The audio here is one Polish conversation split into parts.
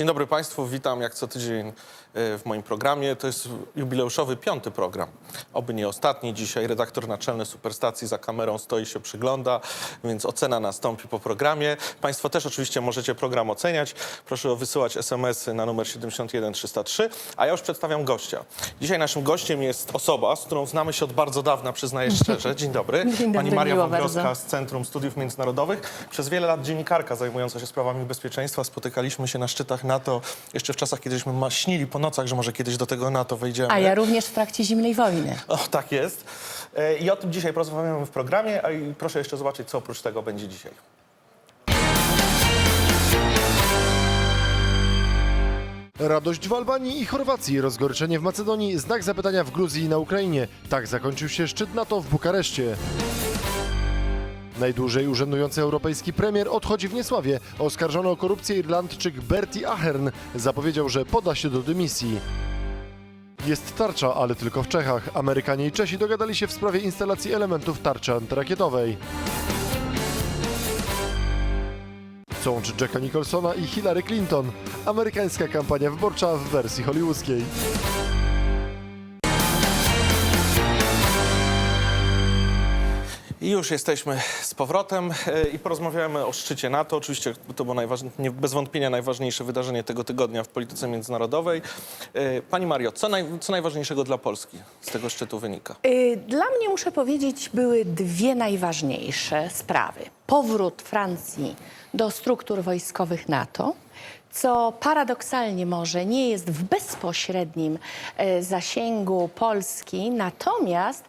Dzień dobry Państwu, witam jak co tydzień e, w moim programie. To jest jubileuszowy piąty program, oby nie ostatni. Dzisiaj redaktor naczelny Superstacji za kamerą stoi się przygląda, więc ocena nastąpi po programie. Państwo też oczywiście możecie program oceniać. Proszę wysyłać SMS-y na numer 71303, a ja już przedstawiam gościa. Dzisiaj naszym gościem jest osoba, z którą znamy się od bardzo dawna, przyznaję szczerze. Dzień dobry. Dzień dobry, Pani Maria bardzo. z Centrum Studiów Międzynarodowych. Przez wiele lat dziennikarka zajmująca się sprawami bezpieczeństwa. Spotykaliśmy się na szczytach NATO jeszcze w czasach, kiedyśmy śnili po nocach, że może kiedyś do tego NATO wejdziemy. A ja również w trakcie zimnej wojny. O, tak jest. E, I o tym dzisiaj porozmawiamy w programie, a i proszę jeszcze zobaczyć, co oprócz tego będzie dzisiaj. Radość w Albanii i Chorwacji, rozgoryczenie w Macedonii, znak zapytania w Gruzji i na Ukrainie. Tak zakończył się szczyt NATO w Bukareszcie. Najdłużej urzędujący europejski premier odchodzi w niesławie. Oskarżony o korupcję Irlandczyk Bertie Ahern zapowiedział, że poda się do dymisji. Jest tarcza, ale tylko w Czechach. Amerykanie i Czesi dogadali się w sprawie instalacji elementów tarczy antyrakietowej. Sącz Jacka Nicholsona i Hillary Clinton. Amerykańska kampania wyborcza w wersji hollywoodzkiej. I już jesteśmy z powrotem e, i porozmawiamy o szczycie NATO. Oczywiście to było bez wątpienia najważniejsze wydarzenie tego tygodnia w polityce międzynarodowej. E, Pani Mario, co, naj... co najważniejszego dla Polski z tego szczytu wynika? Y, Dla mnie, muszę powiedzieć, były dwie najważniejsze sprawy. Powrót Francji do struktur wojskowych NATO, co paradoksalnie może nie jest w bezpośrednim e, zasięgu Polski, natomiast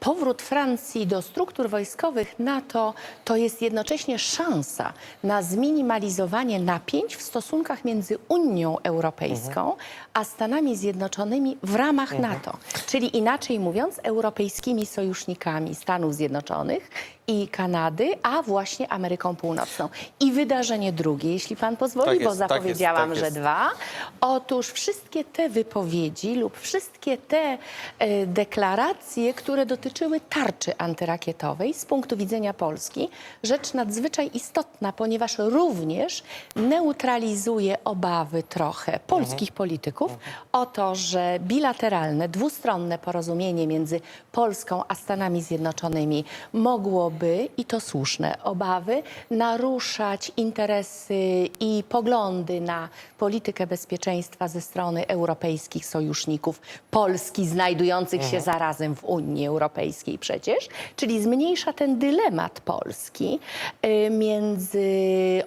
powrót Francji do struktur wojskowych NATO to jest jednocześnie szansa na zminimalizowanie napięć w stosunkach między Unią Europejską a Stanami Zjednoczonymi w ramach NATO. Czyli inaczej mówiąc, europejskimi sojusznikami Stanów Zjednoczonych i Kanady, a właśnie Ameryką Północną. I wydarzenie drugie, jeśli pan pozwoli, Tak bo jest, tak jest, zapowiedziałam, tak że jest. dwa. Otóż wszystkie te wypowiedzi lub wszystkie te e, deklaracje, które dotyczyły tarczy antyrakietowej z punktu widzenia Polski, rzecz nadzwyczaj istotna, ponieważ również neutralizuje obawy trochę polskich polityków o to, że bilateralne, dwustronne porozumienie między Polską a Stanami Zjednoczonymi mogłoby, i to słuszne obawy, naruszać interesy i poglądy na politykę bezpieczeństwa ze strony europejskich sojuszników Polski, znajdujących się zarazem w Unii Europejskiej przecież, czyli zmniejsza ten dylemat Polski y, między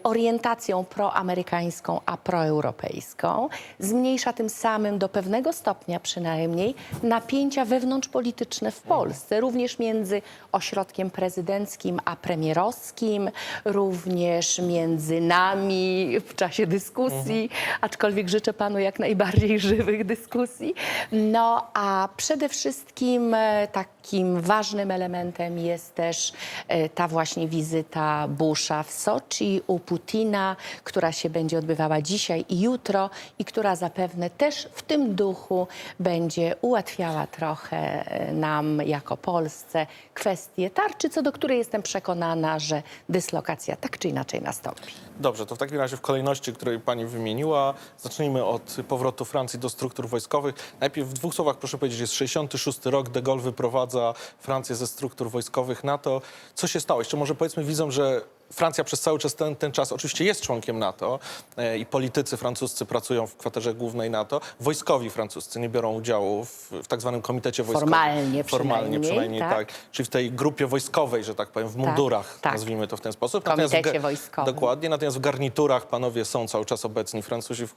orientacją proamerykańską a proeuropejską, zmniejsza tym samym do pewnego stopnia przynajmniej napięcia wewnątrzpolityczne w Polsce, również między ośrodkiem prezydenckim a premierowskim, również między nami w czasie dyskusji, aczkolwiek życzę panu jak najbardziej żywych dyskusji. No a przede wszystkim e, takim ważnym elementem jest też e, ta właśnie wizyta Busha w Soczi u Putina, która się będzie odbywała dzisiaj i jutro i która zapewne też w tym duchu będzie ułatwiała trochę e, nam jako Polsce kwestię tarczy, co do której jestem przekonana, że dyslokacja tak czy inaczej nastąpi. Dobrze, to w takim razie w kolejności, której pani wymieniła, zacznijmy od powrotu Francji do struktur wojskowych. Najpierw w dwóch słowach proszę powiedzieć, jest 66 rok, de Gaulle wyprowadza Francję ze struktur wojskowych NATO. Co się stało? Jeszcze może powiedzmy widzom, że Francja przez cały czas ten, ten czas oczywiście jest członkiem NATO e, i politycy francuscy pracują w kwaterze głównej NATO. Wojskowi francuscy nie biorą udziału w, w tak zwanym komitecie wojskowym. Formalnie Formalnie przynajmniej, tak. tak. Czyli w tej grupie wojskowej, że tak powiem, w mundurach, tak. nazwijmy to w ten sposób. Komitecie w ga- wojskowym. Dokładnie, natomiast w garniturach panowie są cały czas obecni, Francuzi w,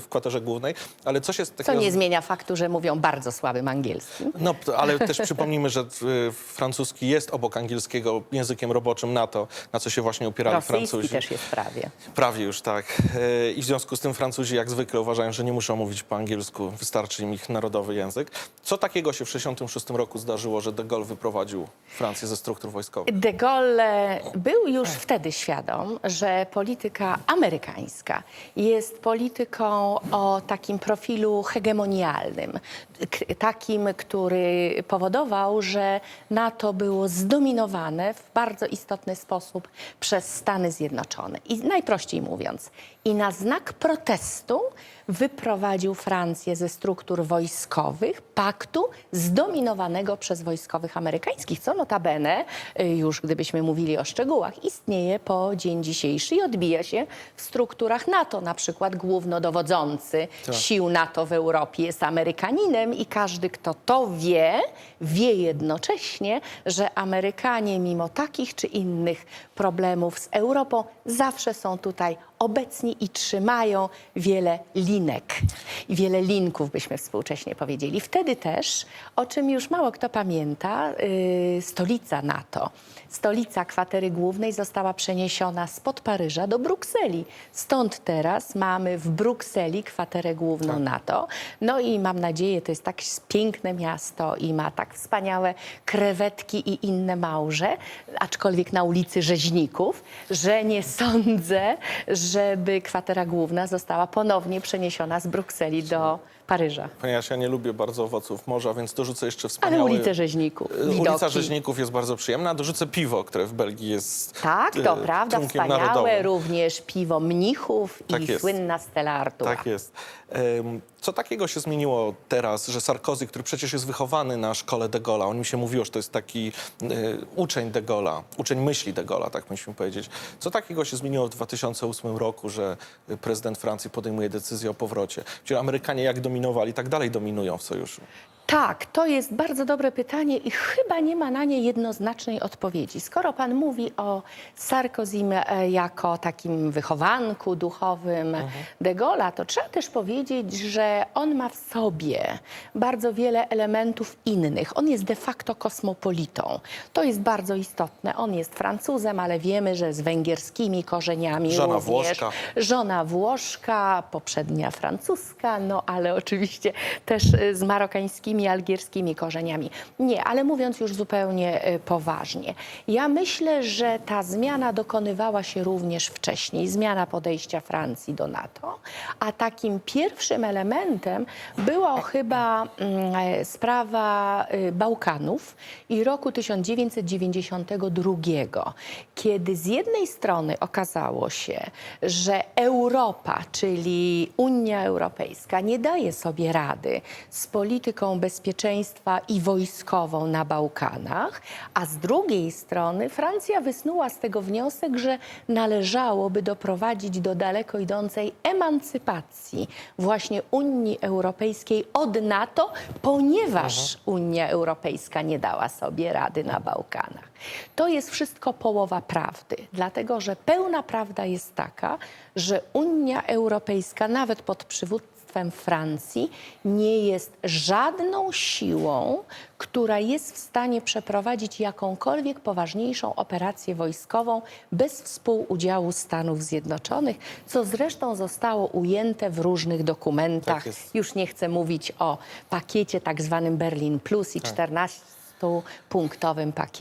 w kwaterze głównej. Ale coś jest Co takiego... nie zmienia faktu, że mówią bardzo słabym angielskim. No, ale też przypomnijmy, że y, francuski jest obok angielskiego językiem roboczym NATO, na co się właśnie opierali Rosyjski Francuzi. też jest prawie. Prawie już tak. E, I w związku z tym Francuzi jak zwykle uważają, że nie muszą mówić po angielsku, wystarczy im ich narodowy język. Co takiego się w 1966 roku zdarzyło, że de Gaulle wyprowadził Francję ze struktur wojskowych? De Gaulle był już wtedy świadom, że polityka amerykańska jest polityką o takim profilu hegemonialnym, takim, który powodował, że NATO było zdominowane w bardzo istotny sposób przez Stany Zjednoczone. I najprościej mówiąc, i na znak protestu wyprowadził Francję ze struktur wojskowych paktu zdominowanego przez wojskowych amerykańskich, co notabene, y, już gdybyśmy mówili o szczegółach, istnieje po dzień dzisiejszy i odbija się w strukturach NATO. Na przykład głównodowodzący sił NATO w Europie jest Amerykaninem i każdy, kto to wie, wie jednocześnie, że Amerykanie mimo takich czy innych problemów z Europą. Zawsze są tutaj obecni i trzymają wiele linek. I wiele linków, byśmy współcześnie powiedzieli. Wtedy też, o czym już mało kto pamięta, yy, stolica NATO, stolica kwatery głównej została przeniesiona spod Paryża do Brukseli. Stąd teraz mamy w Brukseli kwaterę główną NATO. No i mam nadzieję, to jest tak piękne miasto i ma tak wspaniałe krewetki i inne małże, aczkolwiek na ulicy Rzeźników, że nie sądzę, żeby kwatera główna została ponownie przeniesiona z Brukseli do Paryża. Ponieważ ja nie lubię bardzo owoców morza, więc dorzucę jeszcze Ale wspaniały... ulicę Rzeźników, Y, Ulica widoki. Rzeźników jest bardzo przyjemna. Dorzucę piwo, które w Belgii jest Tak, to y, prawda, trunkiem wspaniałe narodowym. również piwo mnichów Tak i jest. słynna Stella Artura. Tak jest. Em, Co takiego się zmieniło teraz, że Sarkozy, który przecież jest wychowany na szkole de Gaulle'a, on mi się mówiło, że to jest taki y, uczeń de Gaulle'a, uczeń myśli de Gaulle'a, tak musimy powiedzieć. Co takiego się zmieniło w 2008 roku, że y, prezydent Francji podejmuje decyzję o powrocie? Czyli Amerykanie jak dominowali, tak dalej dominują w sojuszu. Tak, to jest bardzo dobre pytanie i chyba nie ma na nie jednoznacznej odpowiedzi. Skoro pan mówi o Sarkozym e, jako takim wychowanku duchowym de Gaulle'a, to trzeba też powiedzieć, że on ma w sobie bardzo wiele elementów innych. On jest de facto kosmopolitą. To jest bardzo istotne. On jest Francuzem, ale wiemy, że z węgierskimi korzeniami Żona również. Włoszka. Żona Włoszka, poprzednia francuska, no ale oczywiście też y, z marokańskimi, algierskimi korzeniami. Nie, ale mówiąc już zupełnie y, poważnie. Ja myślę, że ta zmiana dokonywała się również wcześniej, zmiana podejścia Francji do NATO, a takim pierwszym elementem była chyba mm, e, sprawa y, Bałkanów i roku 1992, kiedy z jednej strony okazało się, że Europa, czyli Unia Europejska, nie daje sobie rady z polityką bezpieczeństwa i wojskową na Bałkanach, a z drugiej strony Francja wysnuła z tego wniosek, że należałoby doprowadzić do daleko idącej emancypacji właśnie Unii Europejskiej od NATO, ponieważ Unia Europejska nie dała sobie rady na Bałkanach. To jest wszystko połowa prawdy, dlatego że pełna prawda jest taka, że Unia Europejska nawet pod przywództwem Francji nie jest żadną siłą, która jest w stanie przeprowadzić jakąkolwiek poważniejszą operację wojskową bez współudziału Stanów Zjednoczonych, co zresztą zostało ujęte w różnych dokumentach. Tak. Już nie chcę mówić o pakiecie tak zwanym Berlin Plus i 14-punktowym pakiecie.